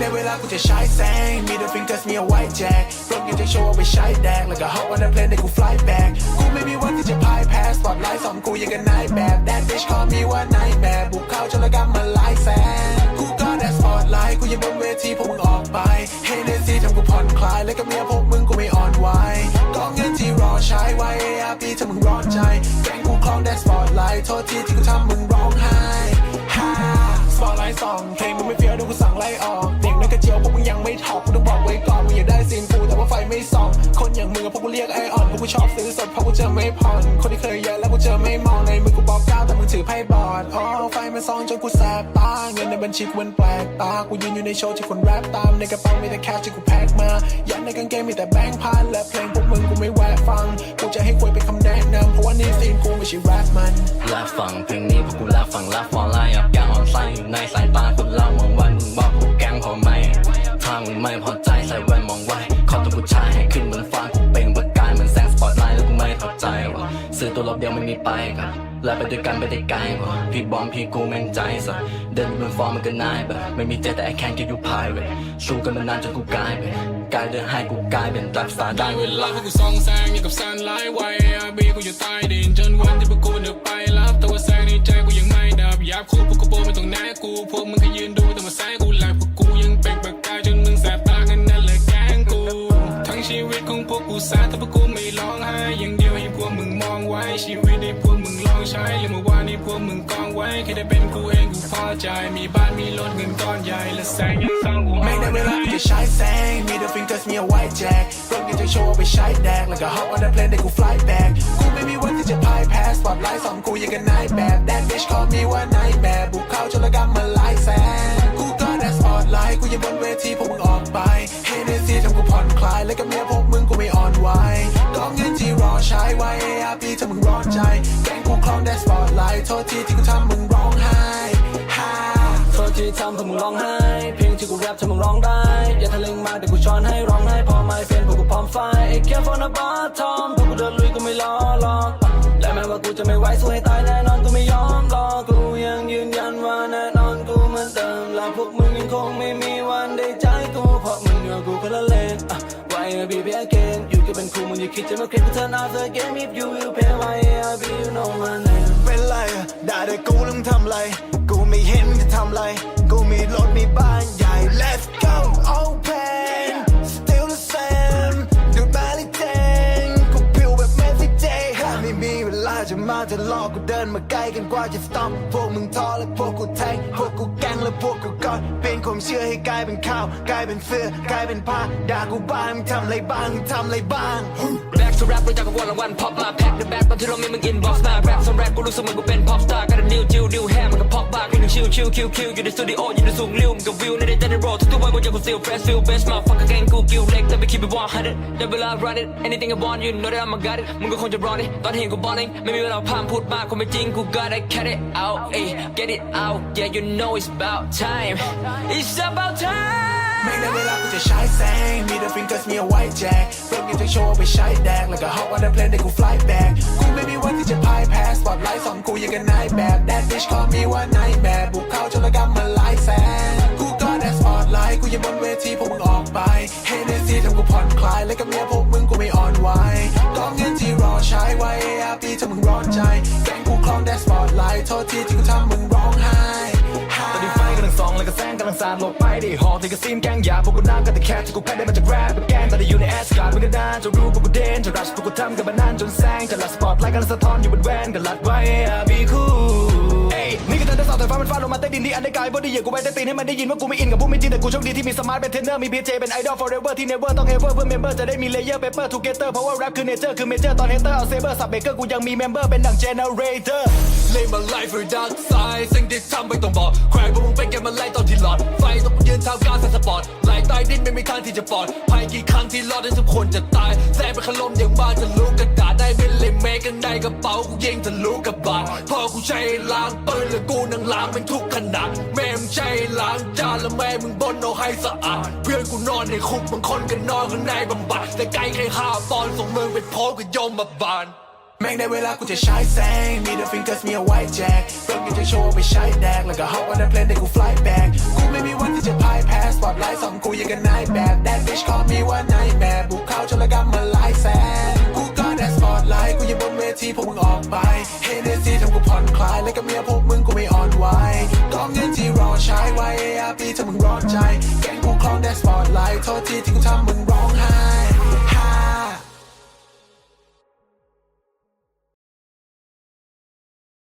ในเวลากูจะใช้แซงมี the fingers มีเอาไว้แจกรถยังจะโชว์เอาไปใช้แดกแล้วก็ hop on the plane ได้กู fly back กูไม่มีวันที่จะพ่ายแพ้ spotlight สอนกูยังกันนายแบบ that bitch call me ว่า nightmare บุกเข้าจนละกำมาหลายแสนกูก็ that spotlight กูยังบนเวทีพวกมึงออกไปให้เนซี่ทำกูผ่อนคลาย และกับเมียพวกมึงกูไม่อ่อนไหวก็เงินที่รอใช้ไว้ ARP ถ้ามึงร้อนใจแกงกูคล้อง that spotlight โทษทีที่กูทำ ผ่อน คนที่เคยเยอะแล้วกูเจอไม่มองในมือกูบอกก้าวแต่มึงถือไพ่บอดอ๋อไฟมันส่องจนกูแสบตา เงินในบัญชีกูมันแปลกตา กูยืนอยู่ในโชว์ที่คนแรปตาม ในกระเป๋ามีแต่แคชที่กูแพ็คมา ยันในกางเกงมีแต่แบงค์พัน และเพลงพวกมึงกูไม่แวะฟัง กูจะให้คุยเป็นคำแนะนำเพราะว่านี่ซีนกูไม่ใช่แรปมันลาฟังเพลงนี้เพราะกูลาฟังลาฟอลไลน์อับยางออนไซน์อยู่ในสายตาคนเรามองวันมึงบอกกูแกงพอไหมถ้ามึงไม่พอใจใส่แว่นมองไว้ขอตัวผู้ชายให้ขึ้นบน ตัวรอบเดียวไม่มีไปครับและไปด้วยกันไปได้ไกลกว่าพี่บอมพี่กูแม่งใจสัสเดินบนฟอร์มมันก็นายแบบไม่มีใจแต่ I can't give you private สู้กันมานานจนกูกลายเป็นกลายเดินให้กูกลายเป็นดับสตาร์ได้ได้เวลาลาให้กูส่องแสงอย่างกับแสนหลายวัยอาบีกูอยู่ใต้ดินจนวันที่พวกกูเดินไปรับแต่ว่าแสงในใจกูยังไม่ดับอยากคู่พวกกูโบไม่ต้องแน่กูพวกมึง ชีวิตของพวกกูสบแต่พวกกูไม่ร้องไห้อย่างเดียวให้พวกมึงมองไว้ ชีวิตให้พวกมึงลองใช้และเมื่อวานนี้พวกมึงกองไว้แค่ได้เป็นกูเองกูพอใจ มีบ้านมีรถเงินก้อนใหญ่และแสงยังส่องกูไม่ได้เวลากูจะใช้แซงมี the fingers มีเอาไว้แจกรถยังจะโชว์ไปใช้แดกแล้วก็ hop on the plane ได้กู fly back กูไม่มีวันที่จะพ่ายแพ้ spotlight สอนกูยังกันนายแบบ that bitch call me ว่า night map บุกเข้าจนละกำมาหลายแสนกูก็ that spotlight กูยังบนเวทีพวกมึง ลายและกับเมียพวกมึงกูไม่อ่อนไหวก็เงินที่รอใช้ไว้ ARP ถ้ามึงร้อนใจ แกงกูคลอง that spotlight โทษทีที่กูทำมึงร้องไห้ฮ่าโทษที่ทำให้มึงร้องไห้ เพลงที่กูแรปทำมึงร้องได้ อย่าทะลึ่งมากเดี๋ยวกูช้อนให้ร้องไห้พอไม่เฟนพวกกูพร้อมไฟไอแค่ฟอนบอทอมพวกกูเดินลุยกูไม่ล้อหรอกและแม้ว่ากูจะไม่ไหวสู้ให้ตายแน่นอน ก็เป็นครูมึงอย่าคิดจะมาเกลียดกู turn off the game if you will pay why I'll be you know my name เป็นไรอะด่าแต่กูแล้วมึงทำไร กูไม่เห็นจะทำไร กูมีรถมีบ้านใหญ่ Let's go open still the same ดูบาลิเจนกูผิวแบบเมสซี่เจหาไม่มีเวลาจะมาจะลอกูเดินมาใกล้กันกว่าจะ stop พวกมึงท้อและพวกกูแทงพวกกูแกงและพวกกูกอดเป ความเชื่อให้กลายเป็นข้าว กลายเป็นเสื้อกลายเป็นผ้าด่ากูบ้างทำอะไรบ้างทำอะไรบ้าง Back to rap รู้จักกับวันละวัน pop มา pack the bag ตอนที่เราไมีมึง inbox มา rap สำแรกกูรู้สึกเหมือนกูเป็น pop star กันดิวจิวดิวแฮมันก็ pop bar กูยังชิวชิวคิวคิวอยู่ในสตูดิโออยู่ในสูงริ้วมันก็วิวในในในโรทุกๆวันกูอยังกู still fresh feel best มา fuck again กูกิวเล็กแต่ไม่คิดไป100ได้เวลา run it anything I want you know that I'm a got it มึงก็คงจะรอดิตอนเห็นกู balling ไม่มีเวลาพามพูดมากคงไม่จริงกู gotta get it out ay get it out yeah you know it's about time it's about time ไม่ได้เวลากูจะใช้แซงมี the fingers มีเอาไว้แจกรถยังจะโชว์ไปใช้แดก แล้วก็ hop on the plane ได้กู fly back กูไม่มีวันที่จะพ่ายแพ้ spotlight สอนกูยังกันนายแบบ that bitch call me ว่า nightmare บุกเข้าจนละกำมาหลายแสนกูก็ that spotlight กูยังบนเวทีพวกมึงออกไปให้เนซี่ทำกูผ่อนคลาย และกับเมียพวกมึงกูไม่อ่อนไหวก็เงินที่รอใช้ไว้ ARP ถ้ามึงร้อนใจแกงกูคลอง that spotlight โทษทีที่กูทำมึง กำลังสาดลงไปได้หอกที่กระซิมแกงยาพวกกูน้ำกันแต่แค่ที่กูแพ้ได้มาจากแรปแบบแกงตอนนี้อยู่ในแอสการ์ดมันก็นานจะรู้พวกกูเด่นจะรัชพวกกูทำกันมานานจนแสงจะลัดสปอตไลท์กันสะท้อนอยู่บนแวนกันลัดไว้อาบีคูเอ้ย ดินที่อันได้กายบอดี้เหยียบกูไว้ใต้ตีนให้มันได้ยินว่ากูไม่อินกับพวกไม่จริงแต่กูโชคดีที่มีสมาร์ทเป็นเทรนเนอร์มีพีเจเป็นไอดอล forever ที่ never ต้อง ever เพื่อ member จะได้มี layer paper together เพราะว่า rap คือ nature คือ major ตอน hater เอา saber สับเบเกอร์กูยังมี member เป็นดั่ง generator Live my life for dark side สิ่งที่ทำไม่ต้องบอกใครพวกมึงเป็นแกมาไล่ตอนที่หลอดไฟต้องยืนเท้ากลางสปอร์ตไหลใต้ดินไม่มีทางที่จะปลอดภัยกี่ครั้งที่รอดได้ทุกคนจะตายแซ่เป็นขลมอย่างบ้าจะรู้กระดาษได้เป็นเลยเมกันในกระเป๋ากูยิงทะลุกับบาทพอกูใช้ล้างปืนแล้วกูนั่งล้างเป็นทุกขหนักแม่มใช่ล้างจานและแม่มึงบนเอาให้สะอาด เพื่อนกูนอนในคุกบางคนก็นอนข้างในบำบัดแต่ไกลใครฆ่าตอนส่งเมืองไปพบกับยมมาบานแม่งในเวลากูจะใช้แสงมีเดอะฟิงเกอร์สมีเอาไว้แจกเพิ่มกัจะโชว์ไปใช้แดก แล้วก็ฮอปวันนั้นเพลนได้กูฟลายแบกกูไม่มีวันที่จะพ่ายแพ้สปอตไลท์สองกูยังกันนายแบบแดนบิชคอมีว่านายแบบบุกเข้าจนละกัรมาไล่แสงกูก็แดนสปอตไลท์กูยังบนเวทีพวกมึงออกไป ถ้ามึงร้อนใจ แกงกูคล้องแดนสปอตไลท์โทษทีที่กูทำมึงร้องไห้